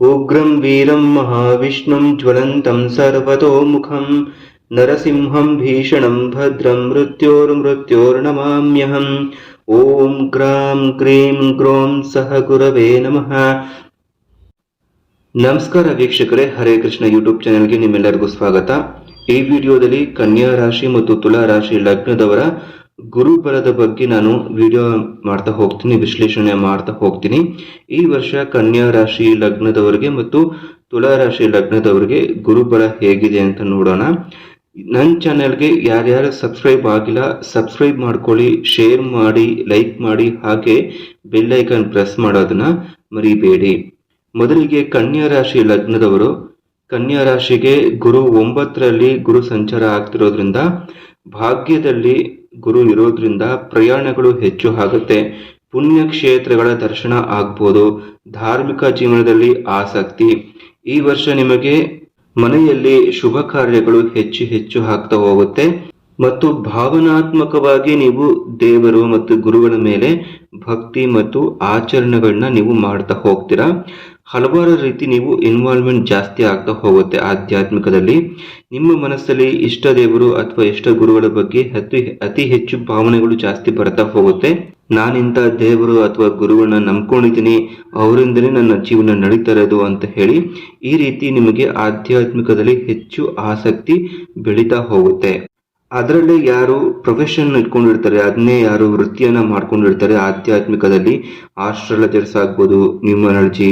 उग्रं वीरं महाविष्णुं ज्वलन्तं सर्वतोमुखं नरसिंहं भीषणं भद्रं मृत्योर्मृत्योर्नमाम्यहम् ॐ ग्रां क्रीं ग्रों ಸಹ ಗುರವೇ ನಮಃ ನಮಸ್ಕಾರ ವೀಕ್ಷಕರೇ ಹರೇ ಕೃಷ್ಣ ಯೂಟ್ಯೂಬ್ ಚಾನೆಲ್ಗೆ ನಿಮ್ಮೆಲ್ಲರಿಗೂ ಸ್ವಾಗತ ಈ ವಿಡಿಯೋದಲ್ಲಿ ಕನ್ಯಾ ರಾಶಿ ಮತ್ತು ತುಲಾ ರಾಶಿ ಲಗ್ನದವರ ಗುರುಬಲದ ಬಗ್ಗೆ ನಾನು ವಿಡಿಯೋ ಮಾಡ್ತಾ ಹೋಗ್ತೀನಿ, ವಿಶ್ಲೇಷಣೆ ಮಾಡ್ತಾ ಹೋಗ್ತೀನಿ. ಈ ವರ್ಷ ಕನ್ಯಾ ರಾಶಿ ಲಗ್ನದವರಿಗೆ ಮತ್ತು ತುಲಾ ರಾಶಿ ಲಗ್ನದವರಿಗೆ ಗುರುಬಲ ಹೇಗಿದೆ ಅಂತ ನೋಡೋಣ. ನನ್ನ ಚಾನೆಲ್ಗೆ ಯಾರ್ಯಾರು ಸಬ್ಸ್ಕ್ರೈಬ್ ಆಗಿಲ್ಲ ಸಬ್ಸ್ಕ್ರೈಬ್ ಮಾಡ್ಕೊಳ್ಳಿ ಶೇರ್ ಮಾಡಿ ಲೈಕ್ ಮಾಡಿ, ಹಾಗೆ ಬೆಲ್ ಐಕಾನ್ ಪ್ರೆಸ್ ಮಾಡೋದನ್ನ ಮರಿಬೇಡಿ. ಮೊದಲಿಗೆ ಕನ್ಯಾ ರಾಶಿ ಲಗ್ನದವರು, ಕನ್ಯಾ ರಾಶಿಗೆ ಗುರು ಒಂಬತ್ತರಲ್ಲಿ ಗುರು ಸಂಚಾರ ಆಗ್ತಿರೋದ್ರಿಂದ ಭಾಗ್ಯದಲ್ಲಿ ಗುರು ಇರೋದ್ರಿಂದ ಪ್ರಯಾಣಗಳು ಹೆಚ್ಚು ಆಗುತ್ತೆ. ಪುಣ್ಯಕ್ಷೇತ್ರಗಳ ದರ್ಶನ ಆಗ್ಬೋದು. ಧಾರ್ಮಿಕ ಜೀವನದಲ್ಲಿ ಆಸಕ್ತಿ. ಈ ವರ್ಷ ನಿಮಗೆ ಮನೆಯಲ್ಲಿ ಶುಭ ಕಾರ್ಯಗಳು ಹೆಚ್ಚು ಹೆಚ್ಚು ಆಗ್ತಾ ಹೋಗುತ್ತೆ. ಮತ್ತು ಭಾವನಾತ್ಮಕವಾಗಿ ನೀವು ದೇವರು ಮತ್ತು ಗುರುಗಳ ಮೇಲೆ ಭಕ್ತಿ ಮತ್ತು ಆಚರಣೆಗಳನ್ನ ನೀವು ಮಾಡ್ತಾ ಹೋಗ್ತೀರಾ? ಹಲವಾರು ರೀತಿ ನೀವು ಇನ್ವಾಲ್ವ್ಮೆಂಟ್ ಜಾಸ್ತಿ ಆಗ್ತಾ ಹೋಗುತ್ತೆ ಆಧ್ಯಾತ್ಮಿಕದಲ್ಲಿ. ನಿಮ್ಮ ಮನಸ್ಸಲ್ಲಿ ಇಷ್ಟ ದೇವರು ಅಥವಾ ಇಷ್ಟ ಗುರುಗಳ ಬಗ್ಗೆ ಅತಿ ಅತಿ ಹೆಚ್ಚು ಭಾವನೆಗಳು ಜಾಸ್ತಿ ಬರ್ತಾ ಹೋಗುತ್ತೆ. ನಾನಿಂತ ದೇವರು ಅಥವಾ ಗುರುಗಳನ್ನ ನಂಬ್ಕೊಂಡಿದ್ದೀನಿ, ಅವರಿಂದಲೇ ನನ್ನ ಜೀವನ ನಡೀತಾ ಇರೋದು ಅಂತ ಹೇಳಿ ಈ ರೀತಿ ನಿಮಗೆ ಆಧ್ಯಾತ್ಮಿಕದಲ್ಲಿ ಹೆಚ್ಚು ಆಸಕ್ತಿ ಬೆಳೀತಾ ಹೋಗುತ್ತೆ. ಅದರಲ್ಲಿ ಯಾರು ಪ್ರೊಫೆಷನ್ ಇಟ್ಕೊಂಡಿರ್ತಾರೆ, ಅದನ್ನೇ ಯಾರು ವೃತ್ತಿಯನ್ನ ಮಾಡ್ಕೊಂಡಿರ್ತಾರೆ, ಆಧ್ಯಾತ್ಮಿಕದಲ್ಲಿ ಆಸ್ಟ್ರಾಲಜರ್ಸ್ ಆಗ್ಬೋದು ನ್ಯೂಮರಾಲಜಿ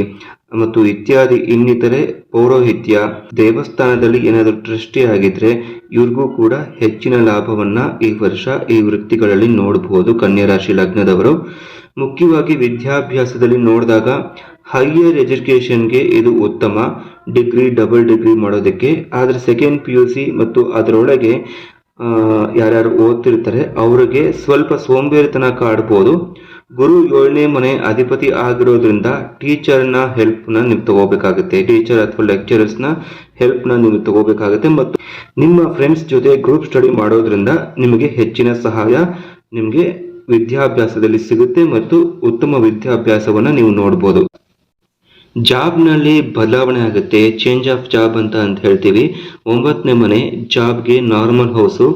ಮತ್ತು ಇತ್ಯಾದಿ ಇನ್ನಿತರೆ ಪೌರೋಹಿತ್ಯ ದೇವಸ್ಥಾನದಲ್ಲಿ ಏನಾದರೂ ಟ್ರಸ್ಟಿ ಆಗಿದ್ರೆ ಇವ್ರಿಗೂ ಕೂಡ ಹೆಚ್ಚಿನ ಲಾಭವನ್ನ ಈ ವರ್ಷ ಈ ವೃತ್ತಿಗಳಲ್ಲಿ ನೋಡಬಹುದು ಕನ್ಯಾ ರಾಶಿ ಲಗ್ನದವರು. ಮುಖ್ಯವಾಗಿ ವಿದ್ಯಾಭ್ಯಾಸದಲ್ಲಿ ನೋಡಿದಾಗ ಹೈಯರ್ ಎಜುಕೇಷನ್ಗೆ ಇದು ಉತ್ತಮ. ಡಿಗ್ರಿ ಡಬಲ್ ಡಿಗ್ರಿ ಮಾಡೋದಕ್ಕೆ. ಆದರೆ ಸೆಕೆಂಡ್ ಪಿ ಯು ಸಿ ಮತ್ತು ಅದರೊಳಗೆ ಯಾರ್ಯಾರು ಓದ್ತಿರ್ತಾರೆ, ಅವರಿಗೆ ಸ್ವಲ್ಪ ಸೋಂಬೇರಿತನ ಕಾಡ್ಬೋದು. ಗುರು ಏಳನೇ ಮನೆ ಅಧಿಪತಿ ಆಗಿರೋದ್ರಿಂದ ಟೀಚರ್ನ ನ ನೀವು ತಗೋಬೇಕಾಗುತ್ತೆ. ಟೀಚರ್ ಅಥವಾ ಲೆಕ್ಚರ್ಸ್ನ ಹೆಲ್ಪ್ನ ನೀವು ತಗೋಬೇಕಾಗುತ್ತೆ ಮತ್ತು ನಿಮ್ಮ ಫ್ರೆಂಡ್ಸ್ ಜೊತೆ ಗ್ರೂಪ್ ಸ್ಟಡಿ ಮಾಡೋದ್ರಿಂದ ನಿಮಗೆ ಹೆಚ್ಚಿನ ಸಹಾಯ ನಿಮಗೆ ವಿದ್ಯಾಭ್ಯಾಸದಲ್ಲಿ ಸಿಗುತ್ತೆ ಮತ್ತು ಉತ್ತಮ ವಿದ್ಯಾಭ್ಯಾಸವನ್ನ ನೀವು ನೋಡ್ಬೋದು. ಜಾಬ್ನಲ್ಲಿ ಬದಲಾವಣೆ ಆಗುತ್ತೆ ಚೇಂಜ್ ಆಫ್ ಜಾಬ್ ಅಂತ ಅಂತ ಹೇಳ್ತೀವಿ. ಒಂಬತ್ತನೇ ಮನೆ, ಜಾಬ್ಗೆ ನಾರ್ಮಲ್ ಹೌಸು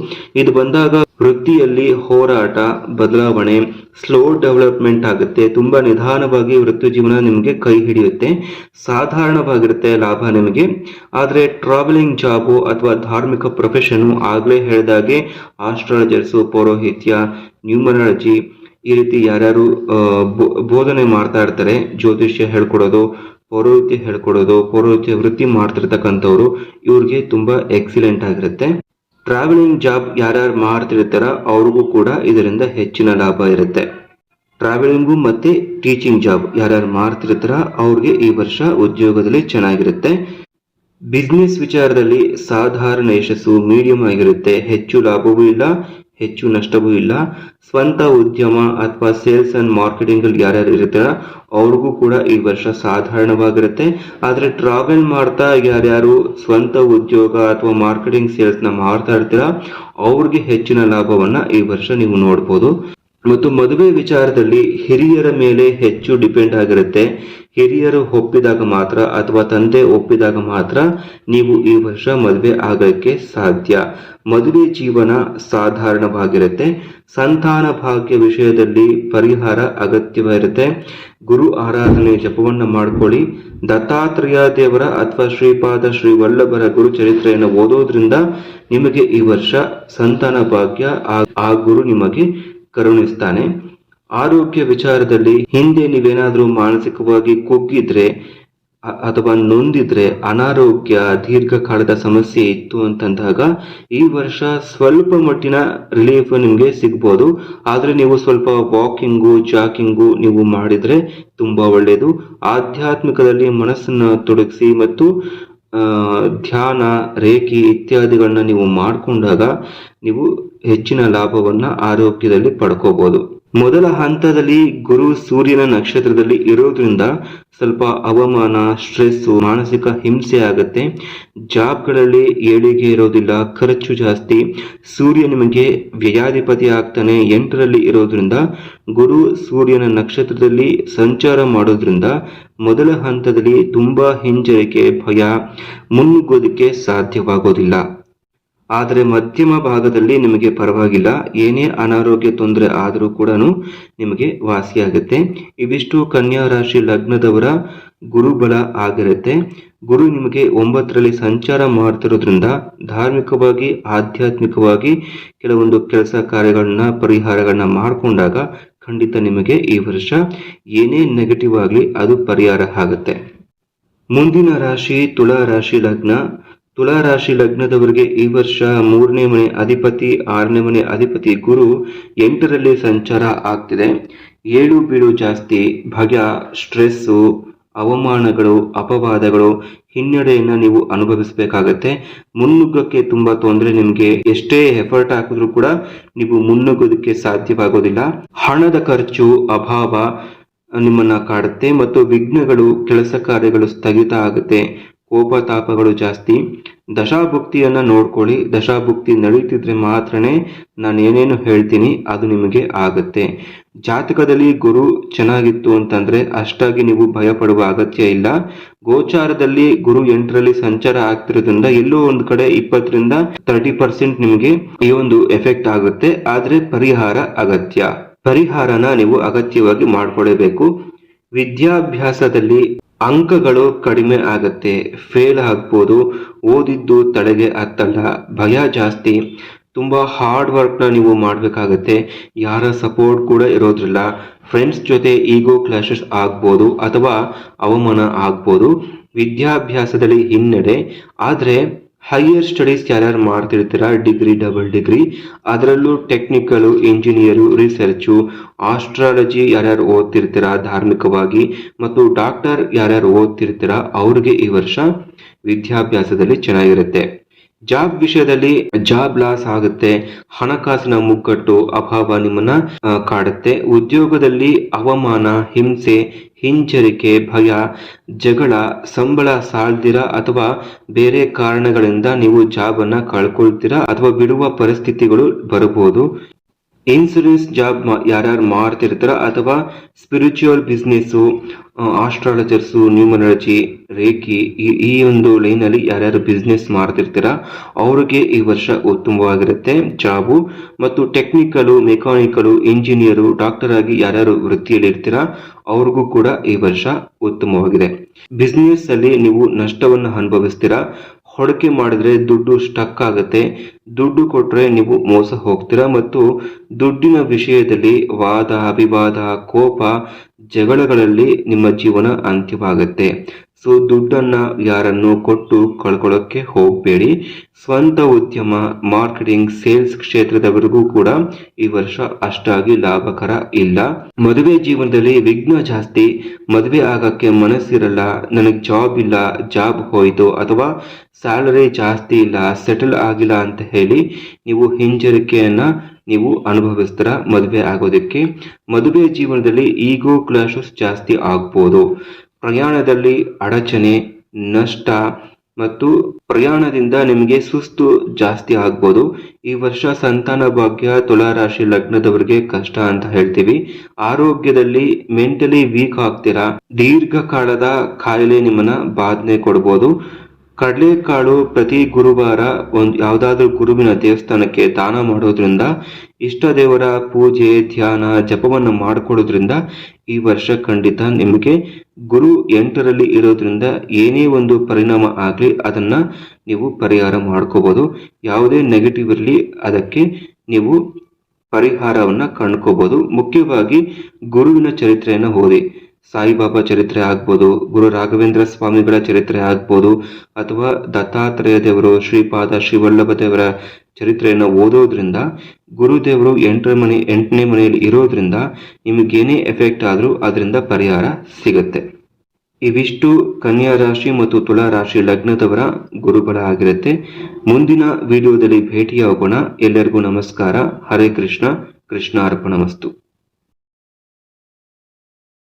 ಇದು ಬಂದಾಗ ವೃತ್ತಿಯಲ್ಲಿ ಹೋರಾಟ, ಬದಲಾವಣೆ ಸ್ಲೋ ಡೆವಲಪ್ಮೆಂಟ್ ಆಗುತ್ತೆ. ತುಂಬ ನಿಧಾನವಾಗಿ ವೃತ್ತಿ ಜೀವನ ನಿಮಗೆ ಕೈ ಹಿಡಿಯುತ್ತೆ. ಸಾಧಾರಣವಾಗಿರುತ್ತೆ ಲಾಭ ನಿಮಗೆ. ಆದರೆ ಟ್ರಾವೆಲಿಂಗ್ ಜಾಬು ಅಥವಾ ಧಾರ್ಮಿಕ ಪ್ರೊಫೆಷನು ಆಗಲೇ ಹೇಳಿದಾಗೆ ಆಸ್ಟ್ರಾಲಜರ್ಸು ಪೌರೋಹಿತ್ಯ ನ್ಯೂಮರಾಲಜಿ ಈ ರೀತಿ ಯಾರ್ಯಾರು ಬೋಧನೆ ಮಾಡ್ತಾ ಇರ್ತಾರೆ, ಜ್ಯೋತಿಷ್ಯ ಹೇಳ್ಕೊಡೋದು ಪೌರೋಹಿತ್ಯ ಹೇಳ್ಕೊಡೋದು, ಪೌರೋಹಿತ್ಯ ವೃತ್ತಿ ಮಾಡ್ತಿರ್ತಕ್ಕಂಥವ್ರು, ಇವ್ರಿಗೆ ತುಂಬಾ ಎಕ್ಸಿಲೆಂಟ್ ಆಗಿರುತ್ತೆ. ಟ್ರಾವೆಲಿಂಗ್ ಜಾಬ್ ಯಾರ್ಯಾರು ಮಾಡ್ತಿರ್ತಾರ, ಅವ್ರಿಗೂ ಕೂಡ ಇದರಿಂದ ಹೆಚ್ಚಿನ ಲಾಭ ಇರುತ್ತೆ. ಟ್ರಾವೆಲಿಂಗು ಮತ್ತೆ ಟೀಚಿಂಗ್ ಜಾಬ್ ಯಾರ್ಯಾರು ಮಾಡ್ತಿರ್ತಾರ, ಅವ್ರಿಗೆ ಈ ವರ್ಷ ಉದ್ಯೋಗದಲ್ಲಿ ಚೆನ್ನಾಗಿರುತ್ತೆ. ಬಿಸ್ನೆಸ್ ವಿಚಾರದಲ್ಲಿ ಸಾಧಾರಣ ಯಶಸ್ಸು ಮೀಡಿಯಂ ಆಗಿರುತ್ತೆ, ಹೆಚ್ಚು ಲಾಭವೂ ಇಲ್ಲ. ಹೆಚ್ಚು ನಷ್ಟವೂ ಇಲ್ಲ. ಸ್ವಂತ ಉದ್ಯಮ ಅಥವಾ ಸೇಲ್ಸ್ ಅಂಡ್ ಮಾರ್ಕೆಟಿಂಗ್ ಯಾರ್ಯಾರು ಇರ್ತಾರ, ಅವ್ರಿಗೂ ಕೂಡ ಈ ವರ್ಷ ಸಾಧಾರಣವಾಗಿರುತ್ತೆ. ಆದ್ರೆ ಟ್ರಾವೆಲ್ ಮಾಡ್ತಾ ಯಾರ್ಯಾರು ಸ್ವಂತ ಉದ್ಯೋಗ ಅಥವಾ ಮಾರ್ಕೆಟಿಂಗ್ ಸೇಲ್ಸ್ನ ಮಾಡ್ತಾ ಇರ್ತೀರ, ಅವ್ರಿಗೆ ಹೆಚ್ಚಿನ ಲಾಭವನ್ನ ಈ ವರ್ಷ ನೀವು ನೋಡ್ಬೋದು. ಮತ್ತು ಮದುವೆ ವಿಚಾರದಲ್ಲಿ ಹಿರಿಯರ ಮೇಲೆ ಹೆಚ್ಚು ಡಿಪೆಂಡ್ ಆಗಿರುತ್ತೆ. ಹಿರಿಯರು ಒಪ್ಪಿದಾಗ ಮಾತ್ರ ಅಥವಾ ತಂದೆ ಒಪ್ಪಿದಾಗ ಮಾತ್ರ ನೀವು ಈ ವರ್ಷ ಮದುವೆ ಆಗಕ್ಕೆ ಸಾಧ್ಯ. ಮದುವೆ ಜೀವನ ಸಾಧಾರಣವಾಗಿರುತ್ತೆ. ಸಂತಾನ ಭಾಗ್ಯ ವಿಷಯದಲ್ಲಿ ಪರಿಹಾರ ಅಗತ್ಯವಿರುತ್ತೆ ಗುರು ಆರಾಧನೆ ಜಪವನ್ನು ಮಾಡ್ಕೊಳ್ಳಿ. ದತ್ತಾತ್ರೇಯ ದೇವರ ಅಥವಾ ಶ್ರೀಪಾದ ಶ್ರೀ ವಲ್ಲಭರ ಗುರು ಚರಿತ್ರೆಯನ್ನು ಓದೋದ್ರಿಂದ ನಿಮಗೆ ಈ ವರ್ಷ ಸಂತಾನ ಭಾಗ್ಯ ಆ- ಗುರು ನಿಮಗೆ ಕರುಣಿಸ್ತಾನೆ. ಆರೋಗ್ಯ ವಿಚಾರದಲ್ಲಿ ಹಿಂದೆ ನೀವೇನಾದರೂ ಮಾನಸಿಕವಾಗಿ ಕುಗ್ಗಿದ್ರೆ, ಅಥವಾ ನೊಂದಿದ್ರೆ ಅನಾರೋಗ್ಯ ದೀರ್ಘಕಾಲದ ಸಮಸ್ಯೆ ಇತ್ತು ಅಂತಂದಾಗ ಈ ವರ್ಷ ಸ್ವಲ್ಪ ಮಟ್ಟಿನ ರಿಲೀಫ್ ನಿಮಗೆ ಸಿಗ್ಬೋದು. ಆದರೆ ನೀವು ಸ್ವಲ್ಪ ವಾಕಿಂಗು ಜಾಕಿಂಗು ನೀವು ಮಾಡಿದ್ರೆ ತುಂಬಾ ಒಳ್ಳೆಯದು ಆಧ್ಯಾತ್ಮಿಕದಲ್ಲಿ ಮನಸ್ಸನ್ನ ತೊಡಗಿಸಿ ಮತ್ತು ಧ್ಯಾನ, ರೇಖಿ ಇತ್ಯಾದಿಗಳನ್ನ ನೀವು ಮಾಡಿಕೊಂಡಾಗ ನೀವು ಹೆಚ್ಚಿನ ಲಾಭವನ್ನು ಆರೋಗ್ಯದಲ್ಲಿ ಪಡ್ಕೋಬಹುದು ಮೊದಲ ಹಂತದಲ್ಲಿ ಗುರು ಸೂರ್ಯನ ನಕ್ಷತ್ರದಲ್ಲಿ ಇರೋದ್ರಿಂದ ಸ್ವಲ್ಪ ಅವಮಾನ ಸ್ಟ್ರೆಸ್ ಮಾನಸಿಕ ಹಿಂಸೆ ಆಗುತ್ತೆ. ಜಾಬ್ಗಳಲ್ಲಿ ಏಳಿಗೆ ಇರೋದಿಲ್ಲ, ಖರ್ಚು ಜಾಸ್ತಿ. ಸೂರ್ಯ ನಿಮಗೆ ವ್ಯಯಾಧಿಪತಿ ಆಗ್ತಾನೆ ಎಂಟರಲ್ಲಿ ಇರೋದ್ರಿಂದ ಗುರು ಸೂರ್ಯನ ನಕ್ಷತ್ರದಲ್ಲಿ ಸಂಚಾರ ಮಾಡೋದ್ರಿಂದ ಮೊದಲ ಹಂತದಲ್ಲಿ ತುಂಬಾ ಹಿಂಜರಿಕೆ, ಭಯ, ಮುನ್ನುಗ್ಗೋದಕ್ಕೆ ಸಾಧ್ಯವಾಗೋದಿಲ್ಲ. ಆದರೆ ಮಧ್ಯಮ ಭಾಗದಲ್ಲಿ ನಿಮಗೆ ಪರವಾಗಿಲ್ಲ. ಏನೇ ಅನಾರೋಗ್ಯ ತೊಂದರೆ ಆದರೂ ಕೂಡ ನಿಮಗೆ ವಾಸಿಯಾಗುತ್ತೆ. ಇವಿಷ್ಟು ಕನ್ಯಾ ರಾಶಿ ಲಗ್ನದವರ ಗುರುಬಲ ಆಗಿರುತ್ತೆ. ಗುರು ನಿಮಗೆ ಒಂಬತ್ತರಲ್ಲಿ ಸಂಚಾರ ಮಾಡ್ತಿರೋದ್ರಿಂದ ಧಾರ್ಮಿಕವಾಗಿ, ಆಧ್ಯಾತ್ಮಿಕವಾಗಿ ಕೆಲವೊಂದು ಕೆಲಸ ಕಾರ್ಯಗಳನ್ನ, ಪರಿಹಾರಗಳನ್ನ ಮಾಡಿಕೊಂಡಾಗ ಖಂಡಿತ ನಿಮಗೆ ಈ ವರ್ಷ ಏನೇ ನೆಗೆಟಿವ್ ಆಗಲಿ ಅದು ಪರಿಹಾರ ಆಗುತ್ತೆ. ಮುಂದಿನ ರಾಶಿ, ತುಲಾ ರಾಶಿ ಲಗ್ನ. ತುಲಾ ರಾಶಿ ಲಗ್ನದವರಿಗೆ ಈ ವರ್ಷ ಮೂರನೇ ಮನೆ ಅಧಿಪತಿ, ಆರನೇ ಮನೆ ಅಧಿಪತಿ ಗುರು ಎಂಟರಲ್ಲಿ ಸಂಚಾರ ಆಗ್ತಿದೆ. ಏಳು ಬೀಳು ಜಾಸ್ತಿ ಭಯ ಸ್ಟ್ರೆಸ್ಸು, ಅವಮಾನಗಳು, ಅಪವಾದಗಳು ಹಿನ್ನಡೆಯನ್ನು ನೀವು ಅನುಭವಿಸಬೇಕಾಗತ್ತೆ. ಮುನ್ನುಗ್ಗಕ್ಕೆ ತುಂಬ ತೊಂದರೆ ನಿಮಗೆ. ಎಷ್ಟೇ ಎಫರ್ಟ್ ಹಾಕಿದ್ರು ಕೂಡ ನೀವು ಮುನ್ನುಗ್ಗೋದಕ್ಕೆ ಸಾಧ್ಯವಾಗೋದಿಲ್ಲ. ಹಣದ ಖರ್ಚು, ಅಭಾವ ನಿಮ್ಮನ್ನ ಕಾಡುತ್ತೆ ಮತ್ತು ವಿಘ್ನಗಳು, ಕೆಲಸ ಕಾರ್ಯಗಳು ಸ್ಥಗಿತ ಆಗುತ್ತೆ. ಕೋಪ ತಾಪಗಳು ಜಾಸ್ತಿ. ದಶಾಭುಕ್ತಿಯನ್ನ ನೋಡ್ಕೊಳ್ಳಿ. ದಶಾಭುಕ್ತಿ ನಡೀತಿದ್ರೆ ಮಾತ್ರನೇ ನಾನು ಏನೇನು ಹೇಳ್ತೀನಿ, ಅದು ನಿಮಗೆ ಆಗತ್ತೆ. ಜಾತಕದಲ್ಲಿ ಗುರು ಚೆನ್ನಾಗಿತ್ತು ಅಂತಂದ್ರೆ ಅಷ್ಟಾಗಿ ನೀವು ಭಯ ಪಡುವ ಅಗತ್ಯ ಇಲ್ಲ. ಗೋಚಾರದಲ್ಲಿ ಗುರು ಎಂಟರಲ್ಲಿ ಸಂಚಾರ ಆಗ್ತಿರೋದ್ರಿಂದ ಎಲ್ಲೋ ಒಂದು ಕಡೆ ಇಪ್ಪತ್ತರಿಂದ ತರ್ಟಿ ಪರ್ಸೆಂಟ್ ನಿಮಗೆ ಈ ಒಂದು ಎಫೆಕ್ಟ್ ಆಗುತ್ತೆ. ಆದ್ರೆ ಪರಿಹಾರ ಅಗತ್ಯ. ಪರಿಹಾರನ ನೀವು ಅಗತ್ಯವಾಗಿ ಮಾಡ್ಕೊಳ್ಳೇಬೇಕು ವಿದ್ಯಾಭ್ಯಾಸದಲ್ಲಿ ಅಂಕಗಳು ಕಡಿಮೆ ಆಗತ್ತೆ ಫೇಲ್ ಆಗ್ಬೋದು, ಓದಿದ್ದು ತಡೆಗೆ ಹತ್ತಲ್ಲ ಭಯ ಜಾಸ್ತಿ. ತುಂಬ ಹಾರ್ಡ್ ವರ್ಕ್ನ ನೀವು ಮಾಡಬೇಕಾಗತ್ತೆ. ಯಾರ ಸಪೋರ್ಟ್ ಕೂಡ ಇರೋದ್ರಿಲ್ಲ. ಫ್ರೆಂಡ್ಸ್ ಜೊತೆ ಈಗೋ ಕ್ಲಾಶಸ್ ಆಗ್ಬೋದು ಅಥವಾ ಅವಮಾನ ಆಗ್ಬೋದು. ವಿದ್ಯಾಭ್ಯಾಸದಲ್ಲಿ ಹಿನ್ನಡೆ. ಆದರೆ ಹೈಯರ್ ಸ್ಟಡೀಸ್ ಯಾರ್ಯಾರು ಮಾಡ್ತಿರ್ತೀರಾ? ಡಿಗ್ರಿ ಡಬಲ್ ಡಿಗ್ರಿ ಅದರಲ್ಲೂ ಟೆಕ್ನಿಕಲು ಇಂಜಿನಿಯರು ರಿಸರ್ಚು ಆಸ್ಟ್ರಾಲಜಿ ಯಾರ್ಯಾರು ಓದ್ತಿರ್ತೀರಾ ಧಾರ್ಮಿಕವಾಗಿ ಮತ್ತು ಡಾಕ್ಟರ್ ಯಾರ್ಯಾರು ಓದ್ತಿರ್ತೀರಾ ಅವ್ರಿಗೆ ಈ ವರ್ಷ ವಿದ್ಯಾಭ್ಯಾಸದಲ್ಲಿ ಚೆನ್ನಾಗಿರುತ್ತೆ. ಜಾಬ್ ವಿಷಯದಲ್ಲಿ ಜಾಬ್ ಲಾಸ್ ಆಗುತ್ತೆ, ಹಣಕಾಸಿನ ಮುಗ್ಗಟ್ಟು ಅಭಾವ ನಿಮ್ಮನ್ನ ಕಾಡುತ್ತೆ. ಉದ್ಯೋಗದಲ್ಲಿ ಅವಮಾನ, ಹಿಂಸೆ, ಹಿಂಜರಿಕೆ, ಭಯ, ಜಗಳ, ಸಂಬಳ ಸಾಲ್ದಿರ ಅಥವಾ ಬೇರೆ ಕಾರಣಗಳಿಂದ ನೀವು ಜಾಬ್ ಅನ್ನ ಕಳ್ಕೊಳ್ತೀರಾ ಅಥವಾ ಬಿಡುವ ಪರಿಸ್ಥಿತಿಗಳು ಬರಬಹುದು. ಇನ್ಸೂರೆನ್ಸ್ ಜಾಬ್ ಯಾರ್ಯಾರು ಮಾಡ್ತಿರ್ತಾರ ಅಥವಾ spiritual business astrologers numerology reiki ಈ ಒಂದು ಲೈನಲ್ಲಿ ಯಾರ್ಯಾರು ಬಿಸ್ನೆಸ್ ಮಾಡ್ತಿರ್ತೀರ, ಅವ್ರಿಗೆ ಈ ವರ್ಷ ಉತ್ತಮವಾಗಿರುತ್ತೆ ಜಾಬು. ಮತ್ತು ಟೆಕ್ನಿಕಲು ಮೆಕ್ಯಾನಿಕಲು ಇಂಜಿನಿಯರು ಡಾಕ್ಟರ್ ಆಗಿ ಯಾರ್ಯಾರು ವೃತ್ತಿಯಲ್ಲಿ ಇರ್ತೀರಾ, ಅವ್ರಿಗೂ ಕೂಡ ಈ ವರ್ಷ ಉತ್ತಮವಾಗಿದೆ. ಬಿಸ್ನೆಸ್ ಅಲ್ಲಿ ನೀವು ನಷ್ಟವನ್ನು ಅನುಭವಿಸ್ತೀರಾ ಹೊಡಕೆ ಮಾಡಿದ್ರೆ ದುಡ್ಡು ಸ್ಟಕ್ ಆಗುತ್ತೆ. ದುಡ್ಡು ಕೊಟ್ಟರೆ ನೀವು ಮೋಸ ಹೋಗ್ತೀರಾ ಮತ್ತು ದುಡ್ಡಿನ ವಿಷಯದಲ್ಲಿ ವಾದ ವಿವಾದ ಕೋಪ, ಜಗಳಗಳಲ್ಲಿ ನಿಮ್ಮ ಜೀವನ ಅಂತ್ಯವಾಗುತ್ತೆ. ಸೊ ದುಡ್ಡನ್ನ ಯಾರನ್ನು ಕೊಟ್ಟು ಕಳ್ಕೊಳ್ಳೋಕ್ಕೆ ಹೋಗಬೇಡಿ. ಸ್ವಂತ ಉದ್ಯಮ, ಮಾರ್ಕೆಟಿಂಗ್, ಸೇಲ್ಸ್ ಕ್ಷೇತ್ರದವರೆಗೂ ಕೂಡ ಈ ವರ್ಷ ಅಷ್ಟಾಗಿ ಲಾಭಕರ ಇಲ್ಲ. ಮದುವೆ ಜೀವನದಲ್ಲಿ ವಿಘ್ನ ಜಾಸ್ತಿ, ಮದುವೆ ಆಗಕ್ಕೆ ಮನಸ್ಸಿರಲ್ಲ, ನನಗೆ ಜಾಬ್ ಇಲ್ಲ ಜಾಬ್ ಹೋಯಿತು ಅಥವಾ ಸ್ಯಾಲರಿ ಜಾಸ್ತಿ ಇಲ್ಲ ಸೆಟಲ್ ಆಗಿಲ್ಲ ಅಂತ ಹೇಳಿ ನೀವು ಹಿಂಜರಿಕೆಯನ್ನ ನೀವು ಅನುಭವಿಸ್ತೀರ ಮದುವೆ ಆಗೋದಕ್ಕೆ. ಮದುವೆ ಜೀವನದಲ್ಲಿ ಈಗೋ ಕ್ಲಾಶಸ್ ಜಾಸ್ತಿ ಆಗ್ಬೋದು. ಪ್ರಯಾಣದಲ್ಲಿ ಅಡಚಣೆ, ನಷ್ಟ ಮತ್ತು ಪ್ರಯಾಣದಿಂದ ನಿಮಗೆ ಸುಸ್ತು ಜಾಸ್ತಿ ಆಗ್ಬೋದು. ಈ ವರ್ಷ ಸಂತಾನ ಭಾಗ್ಯ ತುಲಾರಾಶಿ ಲಗ್ನದವರಿಗೆ ಕಷ್ಟ ಅಂತ ಹೇಳ್ತೀವಿ. ಆರೋಗ್ಯದಲ್ಲಿ ಮೆಂಟಲಿ ವೀಕ್ ಆಗ್ತೀರಾ? ದೀರ್ಘಕಾಲದ ಕಾಯಿಲೆ ನಿಮ್ಮನ್ನ ಬಾಧನೆ ಕೊಡ್ಬೋದು. ಕಡಲೆಕಾಳು ಪ್ರತಿ ಗುರುವಾರ ಒಂದು ಯಾವುದಾದ್ರೂ ಗುರುವಿನ ದೇವಸ್ಥಾನಕ್ಕೆ ದಾನ ಮಾಡೋದ್ರಿಂದ ಇಷ್ಟ ದೇವರ ಪೂಜೆ, ಧ್ಯಾನ, ಜಪವನ್ನು ಮಾಡಿಕೊಡೋದ್ರಿಂದ ಈ ವರ್ಷ ಖಂಡಿತ ನಿಮಗೆ ಗುರು ಎಂಟರಲ್ಲಿ ಇರೋದ್ರಿಂದ ಏನೇ ಒಂದು ಪರಿಣಾಮ ಆಗಲಿ ಅದನ್ನು ನೀವು ಪರಿಹಾರ ಮಾಡ್ಕೋಬೋದು. ಯಾವುದೇ ನೆಗೆಟಿವ್ ಇರಲಿ ಅದಕ್ಕೆ ನೀವು ಪರಿಹಾರವನ್ನು ಕಂಡ್ಕೋಬೋದು. ಮುಖ್ಯವಾಗಿ ಗುರುವಿನ ಚರಿತ್ರೆಯನ್ನು ಓದಿ. ಸಾಯಿಬಾಬಾ ಚರಿತ್ರೆ ಆಗ್ಬೋದು, ಗುರು ರಾಘವೇಂದ್ರ ಸ್ವಾಮಿಗಳ ಚರಿತ್ರೆ ಆಗ್ಬೋದು, ಅಥವಾ ದತ್ತಾತ್ರೇಯ ದೇವರು ಶ್ರೀಪಾದ ಶ್ರೀವಲ್ಲಭ ದೇವರ ಚರಿತ್ರೆಯನ್ನು ಓದೋದ್ರಿಂದ ಗುರುದೇವರು ಎಂಟರ ಮನೆ, ಎಂಟನೇ ಮನೆಯಲ್ಲಿ ಇರೋದ್ರಿಂದ ನಿಮಗೇನೇ ಎಫೆಕ್ಟ್ ಆದರೂ ಅದರಿಂದ ಪರಿಹಾರ ಸಿಗುತ್ತೆ. ಇವಿಷ್ಟು ಕನ್ಯಾ ರಾಶಿ ಮತ್ತು ತುಲಾ ರಾಶಿ ಲಗ್ನದವರ ಗುರುಬಲ ಆಗಿರುತ್ತೆ. ಮುಂದಿನ ವಿಡಿಯೋದಲ್ಲಿ ಭೇಟಿಯಾಗೋಣ. ಎಲ್ಲರಿಗೂ ನಮಸ್ಕಾರ. ಹರೇ ಕೃಷ್ಣ. ಕೃಷ್ಣ ಅರ್ಪಣ